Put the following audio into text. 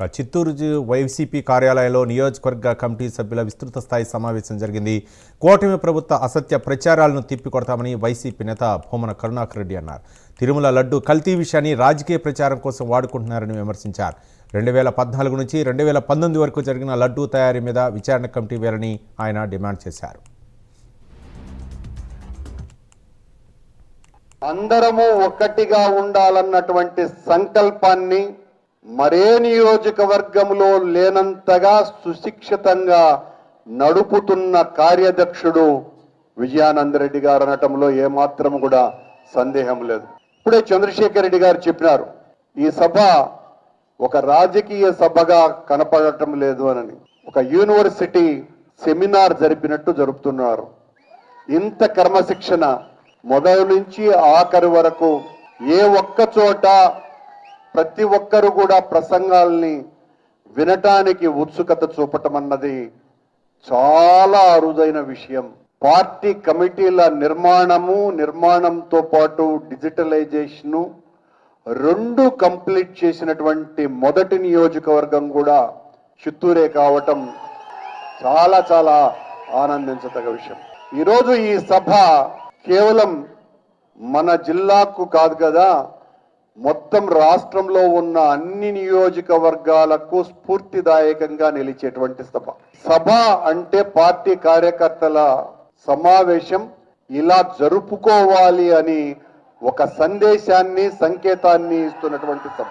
ఇక Chittoor G- YCP కార్యాలయంలో నియోజకవర్గ కమిటీ సభ్యుల విస్తృత స్థాయి సమావేశం జరిగింది. కూటమి ప్రభుత్వ అసత్య ప్రచారాలను తిప్పికొడతామని వైసీపీ నేత భూమన కరుణాకర్ రెడ్డి అన్నారు. తిరుమల లడ్డు కల్తీ విషయాన్ని రాజకీయ ప్రచారం కోసం వాడుకుంటున్నారని విమర్శించారు. రెండు వేల పద్నాలుగు నుంచి రెండు వేల పంతొమ్మిది వరకు జరిగిన లడ్డూ తయారీ మీద విచారణ కమిటీ వేరని ఆయన డిమాండ్ చేశారు. అందరము ఒక్కటిగా ఉండాలన్నటువంటి సంకల్పాన్ని మరే నియోజకవర్గంలో లేనంతగా సుశిక్షితంగా నడుపుతున్న కార్యదక్షుడు విజయానంద రెడ్డి గారు అనటంలో ఏమాత్రం కూడా సందేహం లేదు. ఇప్పుడే చంద్రశేఖర్ రెడ్డి గారు చెప్పినారు ఈ సభ ఒక రాజకీయ సభగా కనపడటం లేదు అని ఒక యూనివర్సిటీ సెమినార్ జరిపినట్టు జరుపుతున్నారు. ఇంత క్రమశిక్షణ మొదలు నుంచి ఆఖరి వరకు ఏ ఒక్క చోట ప్రతి ఒక్కరు కూడా ప్రసంగాల్ని వినటానికి ఉత్సుకత చూపటం అన్నది చాలా అరుదైన విషయం. పార్టీ కమిటీల నిర్మాణము నిర్మాణంతో పాటు డిజిటలైజేషను రెండు కంప్లీట్ చేసినటువంటి మొదటి నియోజకవర్గం కూడా చిత్తూరే కావటం చాలా చాలా ఆనందించదగ్గ విషయం. ఈరోజు ఈ సభ కేవలం మన జిల్లాకు కాదు కదా మొత్తం రాష్ట్రంలో ఉన్న అన్ని నియోజకవర్గాలకు స్ఫూర్తిదాయకంగా నిలిచేటువంటి సభ. సభ అంటే పార్టీ కార్యకర్తల సమావేశం. ఇలా జరుపుకోవాలి అని ఒక సందేశాన్ని సంకేతాన్ని ఇస్తున్నటువంటి సభ.